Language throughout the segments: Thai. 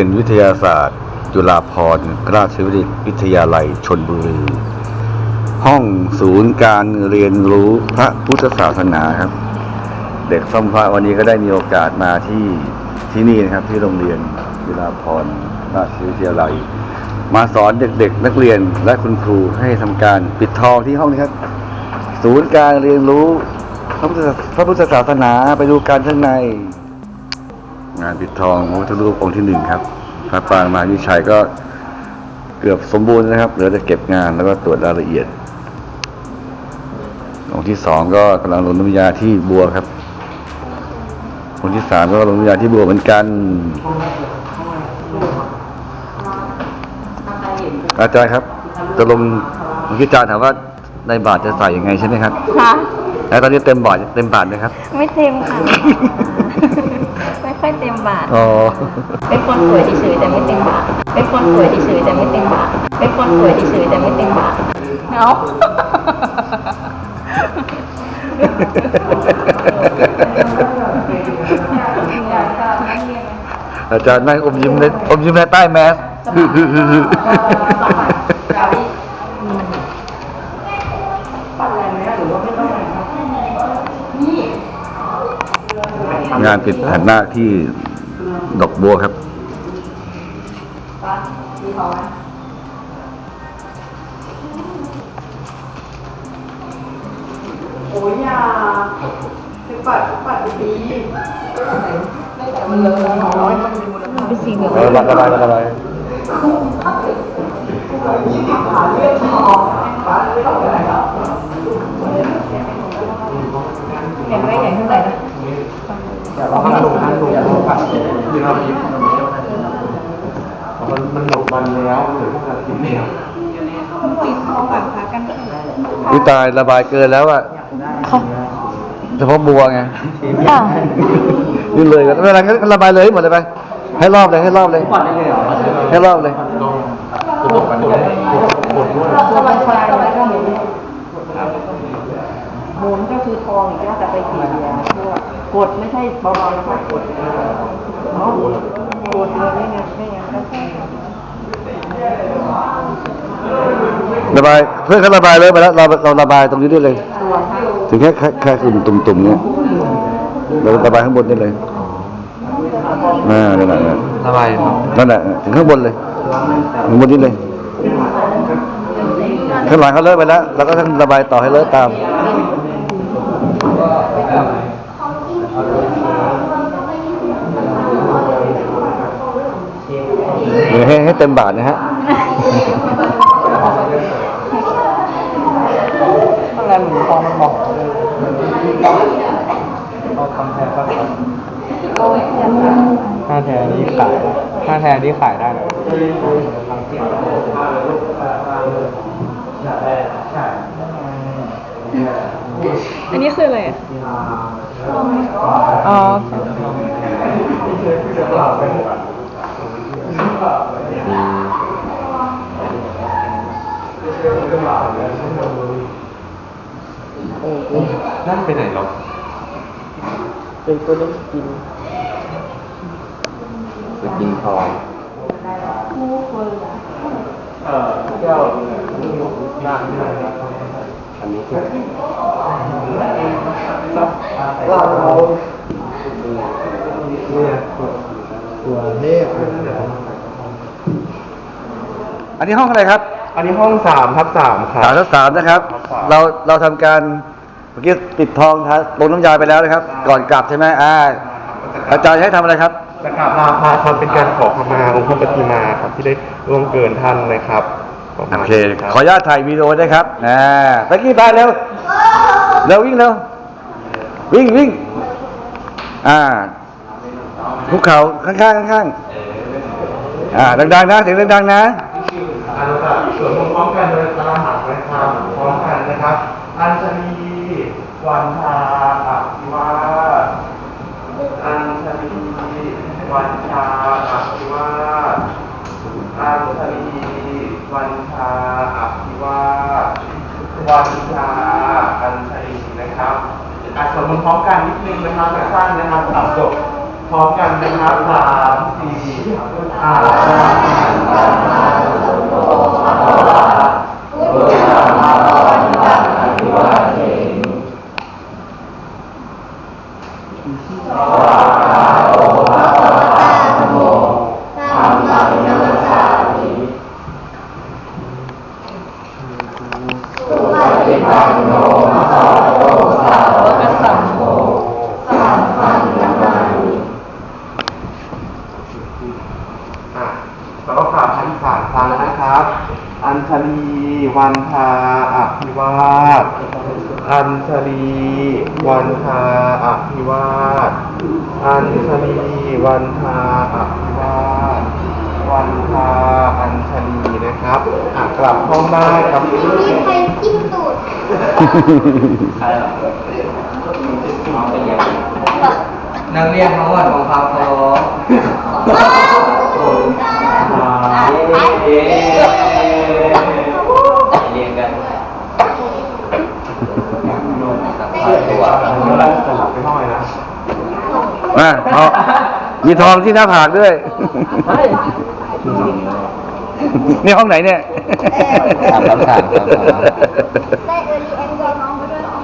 เรียนวิทยาศาสตร์ จุฬาภรณ์ราชวิทยาลัยชนบุรี ห้องศูนย์การเรียนรู้พระพุทธศาสนาครับ เด็กซ่อมพระวันนี้ก็ได้มีโอกาสมาที่ที่นี่นะครับ ที่โรงเรียนจุฬาภรณ์ราชวิทยาลัย มาสอนเด็กๆ นักเรียนและคุณครูให้ทำการปิดทองที่ห้องนี้ครับ ศูนย์การเรียนรู้พระพุทธศาสนาไปดูการข้างใน งานปิดทองพระพุทธรูปองค์ที่หนึ่งครับพระปรางมาวิชัยก็เกือบสมบูรณ์นะครับเหลือแต่เก็บงานแล้วก็ตรวจรายละเอียด องค์ที่สองก็กำลังลงน้ำยาที่บัวครับ องค์ที่สามก็ลงน้ำยาที่บัวเหมือนกันอาจารย์ครับ จะลงเมื่อกี้อาจารย์ถามว่าในบาทจะใส่ยังไงใช่ไหมครับค่ะแล้วตอนนี้เต็มบาทเต็มบาทไหมครับ ไม่เต็มค่ะไม่ค่อยเต็ม บาทอ๋อเป็นคนสวยเฉยๆแต่ไม่เต็มบาทเป็นคนสวยเฉยๆแต่ไม่เต็มบาทเป็นคนสวยเฉยๆแต่ไม่เต็มบาทเอาอาจารย์นั่งอมยิ้มในอมยิ้มในใต้แมสฮึฮึฮึฮึงานปิดแผ่นหน้าที่ ดอกบัวครับโอ้ยอยาคือปัดปัดดีมันเลอะแล้วน้อยมันมีมูลค่าเป็นสีเหลืองเออระบายระบายหาเรื่องทองปัดไม่ต้องไปไหนหรอกเห็นไหมใหญ่เท่าไหร่นะ ห้ามลงห้ามลงเพราะว่ายืนเอายิ้มันมันหลบมันแล้วหรือพวกเรากินเนี่ยปิดทอแบบพักกันวิตายระบายเกินแล้วอะเฉพาะบัวไงนี่เลยก็ไม่เป็นไรก็ระบายเลยหมดเลยไป ให้รอบเลยให้รอบเลย ให้รอบเลยหมุนก็คือทองอีกแล้วแต่ไปกี่เดีย กดไม่ใช่เบาๆนะคะกดเนาะกดเลยไม่งั้นไม่งั้นก็ใช่ระบายเพื่อนเขาระบายเลยไปแล้วเราเราระบายตรงนี้ได้เลยตัวค่ะถึงแค่แค่แค่ตุ่มตุ่มตุ่มๆเนี่ยเราระบายข้างบนได้เลยอ่านั่นแหละระบายครับนั่นแหละถึงข้างบนเลยข้างบนนี้เลยข้างหลังเขาเลิกไปแล้วเราก็ต้องระบายต่อให้เลิกตาม ให้ให้เต็มบาทนะฮะอะไรเหมุนทองมันบอกเราทำแทนก็ทำถ้าแทนนี้ขายถ้าแทนนี้ขายได้เลยอันนี้คืออะไรอะอ๋อ นั่นไปไหนหรอเป็นตัวเล่นกินไปกินทองเออแก้วนั่งอันนี้คือเราเราเนี่ยตัวเลข อันนี้ห้องอะไรครับอันนี้ห้องสามทับสามครัสามบทับสามนะครับสามเราเราทำการเมื่อกี้ติดทองทาลงน้ำยาไปแล้วนะครับ ก่อนกลับใช่ไหมอ่าอาจารย์จะให้ทำอะไรครับ จะกราบลาพระครับเป็นการขอขมาองค์พระปฏิมาครับที่ได้ล่วงเกินท่านนะครับประมาณโอเค นี้รับขออนุญาตถ่ายวีดีโอด้วยครับอ่าตะกี้ไปเร็ว เร็ววิ่งเร็ว วิ่งวิ่ง อ่าภูเขาข้างๆข้างๆอ่า ดังๆนะ เสียงดังๆนะ อันดับส่วนพร้อมกันโดยตามหักนะครับพร้อมกันนะครับ อัญชลีวันทาอภิวาอัญชลีวันชาอภิวาอัญชลีวันชาอภิวาวันชาอัญชลีนะครับอะสวดมนต์พร้อมกันนิดนึงนะครับสั้นนะครับสามจบพร้อมกันนะครับสามสี่ห้า อะแล้วก็กราบท่านสามครั้งนะครับ อัญชลี วันทาอภิวาสอัญชลี วันทาอภิวาสอัญชลี วันทาอภิวาสวันทาอัญชลีนะ ครับอะกลับห้องได้ครับมีใครจิ้มตูดนักเรียนทั้งหมดของความเคารพเย้เรียนกันตัวจะหลับไปห้องเลยนะอะเอามีทองที่หน้าผากด้วย นี่ห้องไหนเนี่ย สามสามสามครับ ได้เออรีแอคเน้องมาด้วยเหรอ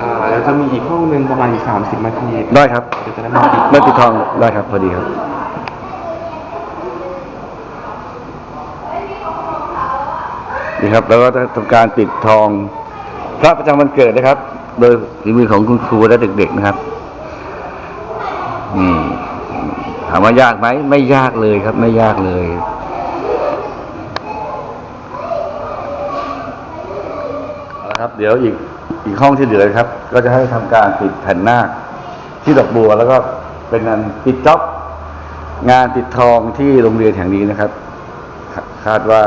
อ่าเดี๋ยวจะมีอีกห้องหนึ่งประมาณอีกสามสิบนาทีได้ครับ เดี๋ยวจะได้มาปิด ไม่ปิดทองได้ครับ พอดีครับ นี่ครับ แล้วก็จะทำการปิดทอง พระประจำวันเกิดนะครับ โดยฝีมือของคุณครูและเด็กๆนะครับอืมถามว่ายากไหมไม่ยากเลยครับ ไม่ยากเลย เอาละ ครับ เดี๋ยวอีกอีกห้องที่เหลือครับ ก็จะให้ทำการปิดแผ่นหน้าที่ดอกบัว แล้วก็เป็นงานปิดจ็อบงานปิดทองที่โรงเรียนแห่งนี้นะครับ คาดว่า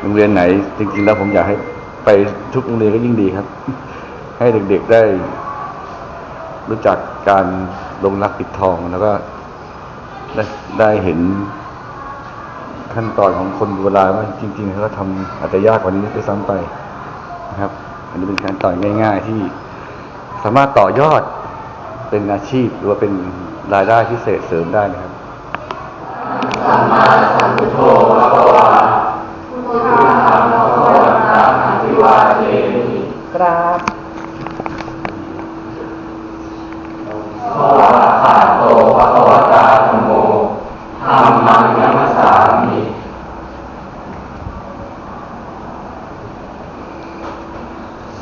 โรงเรียนไหน จริงๆแล้วผมอยากให้ไปทุกโรงเรียนก็ยิ่งดีครับ ให้เด็กๆได้รู้จักการลงรักปิดทองแล้วก็ได้ได้เห็น ขั้นตอนของคนโบราณว่าจริงๆเขาทำอาจจะยากกว่านี้ด้วยซ้ำไปนะครับ อันนี้เป็นขั้นตอนง่าย ๆ ที่สามารถต่อยอดเป็นอาชีพหรือว่าเป็นรายได้พิเศษเสริมได้นะครับกราบ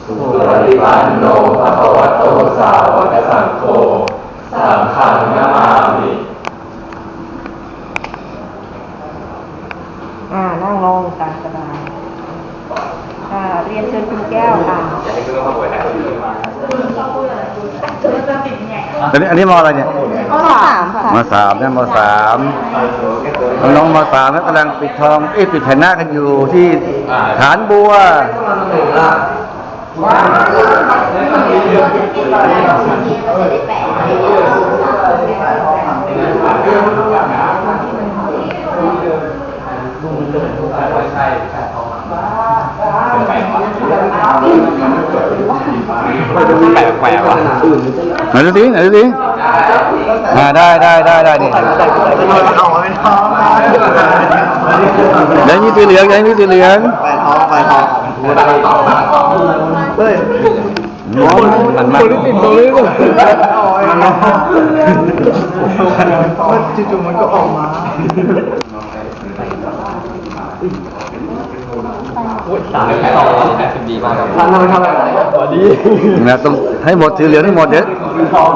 สุป ฏิปันโนภะคะวะโตสาวกสังโฆสังฆังนามามิอ่านั่งลงตามสบายค่ะเรียนเชิญคุณแก้วค่ะจะให้คุณต้องป่วยนะอันนี้อันนี้มออะไรเนี่ยข้อสามค่ะมสามนะมสามน้องๆมสามกำลังปิดทองเอ้ยปิดแผ่นหน้ากันอยู่ที่ฐานบัว แปลกแปลกว่ะไหนดูสิไหนดูสิอ่าได้ได้ได้ได้นี่ยังมีสีเหลืองยังมีสีเหลืองไปทองไปทอง เฮ้ยมันมากติดตรงนี้ก็มันจู่ๆมันก็ออกมาสามแปดสองแปดสิบดีมากครับทำทำไมทำอะไรสวัสดีนะต้องให้หมดสีเหลืองให้หมดเดี๋ยว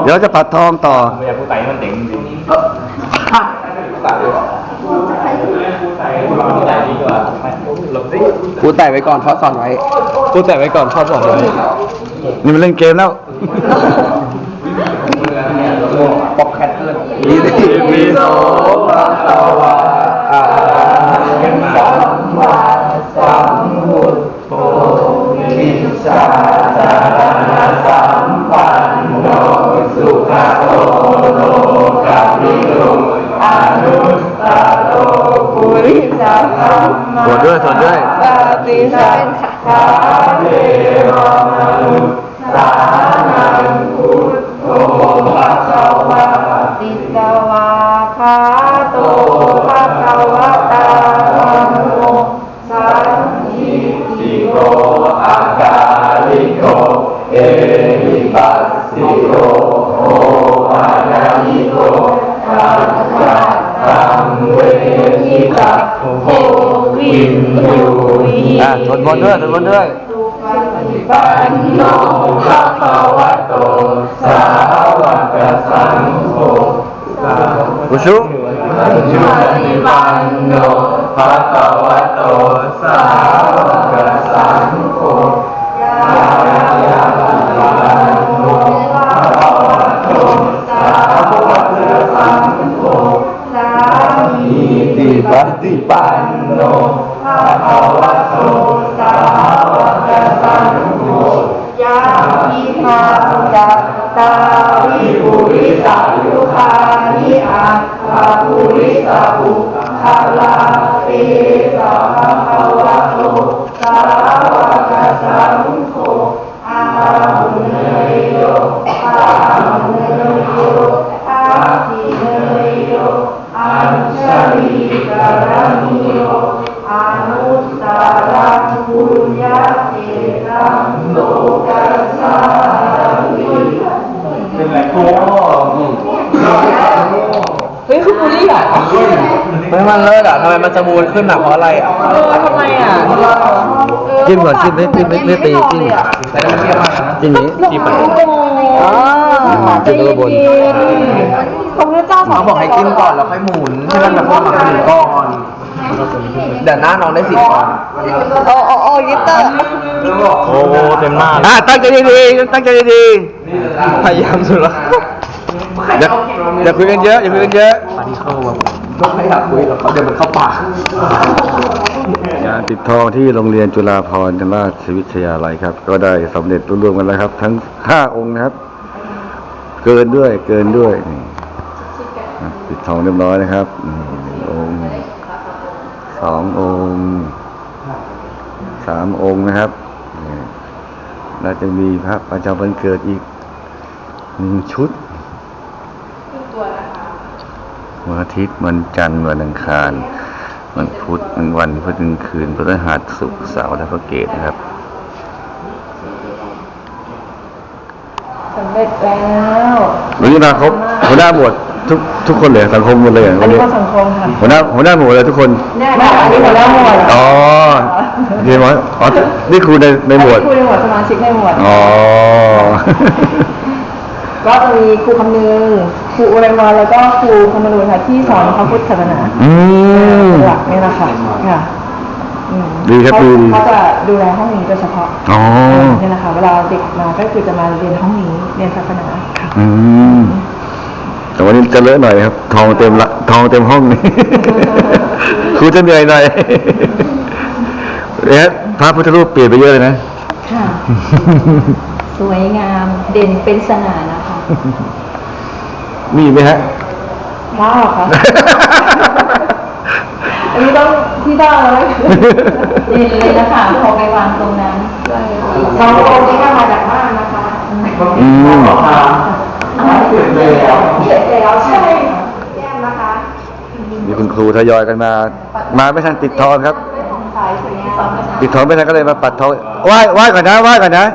เดี๋ยวจะปัดทองต่อไม่อยากพูดไตมันเจ๋งจริงพูดไตดีกว่าหลบสิ กูแต่ไว้ก่อนพ่อสอนไว้กูแต่ไว้ก่อนพ่อสอนไว้นี่มันเล่นเกมแล้วปอกแคทเกินอีสิวิโสภะคะวะอะระหะสัมมาสัมพุทโธมิจฉาจารณสัมปันโนสุขโตโลกาภิโรอนุตตโรปุ ริสสัมมาสวดด้วยสวดด้วย ปฏิสัทธาเทว จุติปันโนภะคะวะโตสาวกสังโฆยายาปันโนภะคะวะโตสาวกสังโฆสามีติปฏิปันโนภะคะวะามิทาจัตตาวิปุริสายุคานิอาภาปุริสาบุคาลาเปสาภาวะโตสาวกสังโฆอาหุเนยโยอาหุเนยโยอาทิเนยโยอัญชลีกรณิโยอนุตตรังปุญญา เตตังโลกัสสามิเป็นไรโอ้เฮ้ยคือบูลลี่เหรอเฮ้ยมันเลิศอะทำไมมันจะมูนขึ้นอะเพราะอะไรอะเออทำไมอะจิ้มก่อนจิ้มไม่จิ้มไม่ไม่ตีจิ้มแต่ไม่เชื่อมากนะจิ้มนี้จิ้มไปอ๋อจิ้มตัวบนพระพุทธเจ้าสอนเขาบอกให้จิ้มก่อนแล้วค่อยหมุนให้มันแบบพวกหมักหมุนก่อนเดี๋ยวหน้าน้องได้สิบก่อนโอ้โอ้โอ้ยิตเตอร์ โอ้เต็มหน้าอะตั้งใจดีๆตั้งใจดีพยายามสุดละๆอย่าอย่าคุยกันเยอะอย่าคุยกันเยอะอันนี้เข้าแบบก็ไม่อยากคุยหรอกเขาเดี๋ยวมันเข้าปากงานปิดทองที่โรงเรียนจุฬาภรณ์ราชวิทยาลัยครับ ก็ได้สำเร็จรุ่ร่วมกันแล้วครับ ทั้งห้าองค์นะครับ เกินด้วยเกินด้วยนี่อะปิดทองเรียบร้อยนะครับนี่หนึ่งองค์สององค์สามองค์นะครับนี่ น่าจะมีพระประจำวันเกิดอีกหนึ่งชุดวันอาทิตย์วันจันทร์วันอังคารวันพุธวันวันพฤหัสคืนพฤหัสศุกร์เสาร์และพระเกตนะครับสำเร็จแล้ววันนี้มาครบหัวหน้าหมวด ทุกทุกคนเลยสังคมหมดเลยเหรออัวันนนี้นี้ก็สังคมค่ะหัวหน้าหัวหน้าหมวดเลยทุกคน เนี่ยค่ะอันนี้หัวหน้าหมวดอ๋อเรียนว่าอ๋อนี่ครูในในหมวดครูในหมวดสมาชิกในหมวดอ๋อ ก็จะมีครูคำนึงครูอุไรวันแล้วก็ครูคำนูนค่ะที่สอนพระพุทธศาสนาอืม หลักเนี่ยนะคะค่ะอืมดีครับเขาดี เขาจะดูแลห้องนี้โดยเฉพาะอ๋อ เนี่ยนะคะเวลาเด็กมาก็คือจะมาเรียนห้องนี้เรียนศาสนาค่ะ อืม แต่วันนี้จะเลอะหน่อยครับ ทองเต็มละทองเต็มห้องนี่ครูจะเหนื่อยหน่อยเนี่ยพระพุทธรูปเปลี่ยนไปเยอะเลยนะค่ะสวยงามเด่นเป็นสง่านะคะมีไหมฮะพระเหรอคะอันนี้ต้องที่บ้านแล้วไหมเด่นเลยนะคะพอไปวางตรงนั้นเราองค์นี้ก็มาจากบ้านนะคะอืม เปลี่ยนเลยแล้วเสร็จแล้วใช่แก้มนะคะมีคุณครูทยอยกันมา มาไม่ทันปิดทองครับสายสวยงามปิดทองไม่ทันก็เลยมาปัดทองไหว้ไหว้ก่อนนะไหว้ก่อนนะ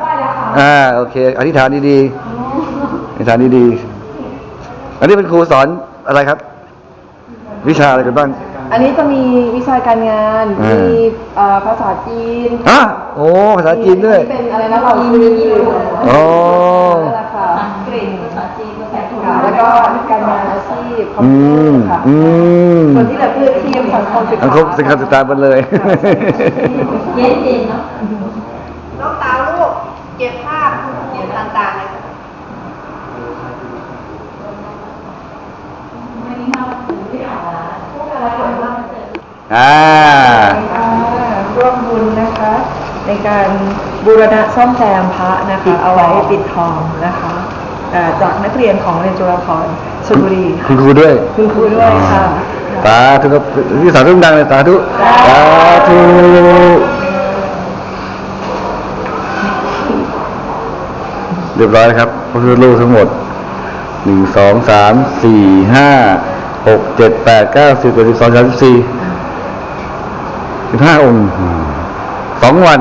อ่าโอเค อธิษฐานดีๆอธิษฐานดีๆอันนี้เป็นครูสอนอะไรครับ วิชาอะไรกันบ้างอันนี้จะมีวิชาการงานอ่ามีมีเอ่อภาษาจีนอะโอ้ ภาษาจีนด้วย เป็นอะไรนะเราจีนอ๋อ ก็การงานอาชีพคอมอืพิวเตอมร์ค่ะอืมส่วนที่เหลือคือทีมสังคมศึกษาสังคมสังคมศึกษาหมดเลย เย็นเย็นเนาะน้องสาวลูกเก็บภาพเก็บต่างๆเลยค่ะอ่าร่วมบุญนะคะ ในการบูรณะซ่อมแซมพระนะคะ เอาไว้ปิดทองนะคะ เอ่อจากนักเรียนของโรงเรียนจุฬาภรณ์ชลบุรีคุณครูด้วยคุณครูด้วยค่ะ สาธุครับที่สาธุดังเลยสาธุสาธุเรียบร้อยแล้วครับพระพุทธรูปทั้งหมดหนึ่งสองสามสี่ห้าหกเจ็ดแปดเก้าสิบเอ็ดสิบสองสามสิบสี่สิบห้าองค์สองวัน